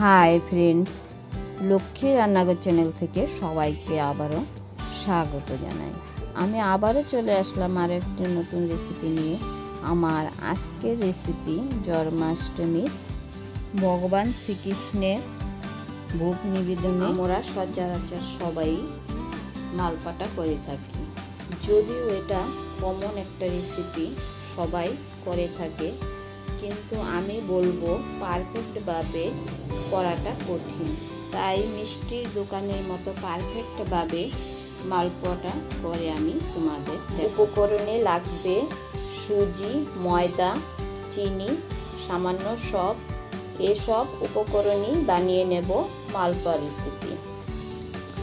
Hi friends Lakshmi রান্নাঘর channel থেকে সবাইকে আবারও স্বাগত জানাই। আমি আবারও চলে আসলাম আর একটি নতুন রেসিপি নিয়ে। আমার আজকের রেসিপি জন্মাষ্টমীর ভগবান শ্রীকৃষ্ণের ভোগ নিবেদনে আমরা সচরাচর সবাই মালপাটা করে থাকি। যদিও এটা কমন একটা রেসিপি সবাই করে থাকে। কিন্তু আমি বলব পারফেক্টভাবে করাটা কঠিন। তাই মিষ্টির দোকানের মতো পারফেক্টভাবে মালপোয়াটা করে আমি তোমাদের উপকরণে লাগবে সুজি, ময়দা, চিনি, সামান্য সব। এসব উপকরণই বানিয়ে নেব মালপোয়া রেসিপি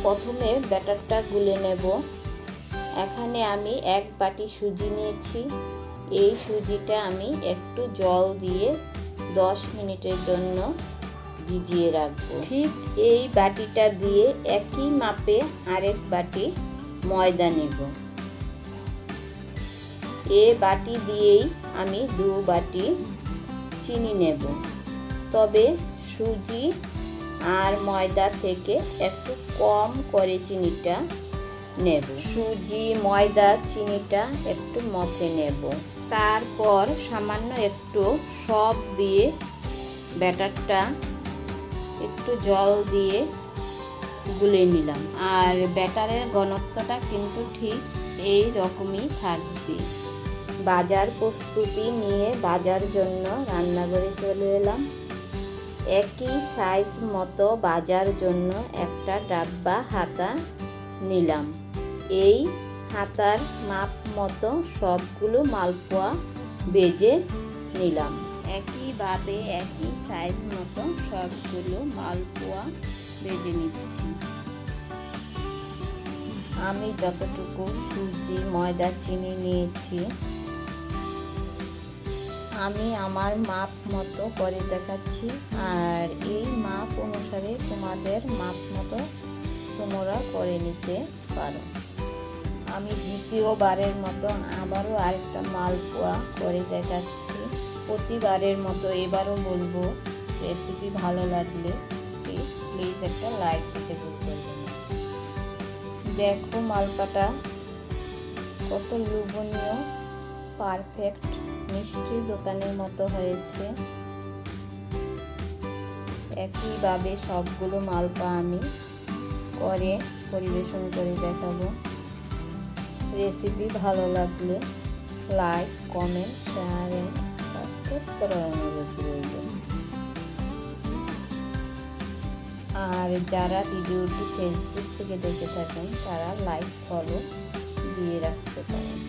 প্রথমে ব্যাটারটা গুলে নেব। এখানে আমি এক বাটি সুজি নিয়েছি। এই সুজিটা আমি একটু জল দিয়ে দশ মিনিটের জন্য ভিজিয়ে রাখব। ঠিক এই বাটিটা দিয়ে একই মাপে আরেক বাটি ময়দা নেব। এ বাটি দিয়েই আমি দু বাটি চিনি নেব। তবে সুজি আর ময়দা থেকে একটু কম করে চিনিটা নেব। সুজি, ময়দা, চিনিটা একটু মথে নেব। তারপর সামান্য একটু সব দিয়ে ব্যাটারটা একটু জল দিয়ে গুলে নিলাম। আর ব্যাটারের ঘনত্বটা কিন্তু ঠিক এই রকমই থাকবে। বাজার প্রস্তুতি নিয়ে বাজার জন্য রান্নাঘরে চলে এলাম। একই সাইজ মতো বাজার জন্য একটা ডাব্বা হাতা নিলাম। এই হাতার মাপ মতো সবগুলো মালপোয়া বেজে নিলাম। একইভাবে একই সাইজ মতো সবগুলো মালপোয়া বেজে নিচ্ছি। আমি যতটুকু সুজি, ময়দা, চিনি নিয়েছি, আমি আমার মাপ মতো করে দেখাচ্ছি। আর এই মাপ অনুসারে তোমাদের মাপ মতো তোমরা করে নিতে পারো। আমি দ্বিতীয়বারের মতো আবারও আরেকটা মালপোয়া করে দেখাচ্ছি। প্রতিবারের মতো এবারও বলব, রেসিপি ভালো লাগলে প্লিজ প্লিজ একটা লাইক দিতে দেখো মালপাটা কত লোভনীয় পারফেক্ট মিষ্টি দোকানের মতো হয়েছে। একইভাবে সবগুলো মালপা আমি করে পরিবেশন করে দেখাবো। রেসিপি ভালো লাগলে like comment share and subscribe করার অনুরোধ রইল। আর যারা ভিডিওটি ফেসবুক থেকে দেখে থাকেন, তারা লাইক ফলো দিয়ে রাখতে পারেন।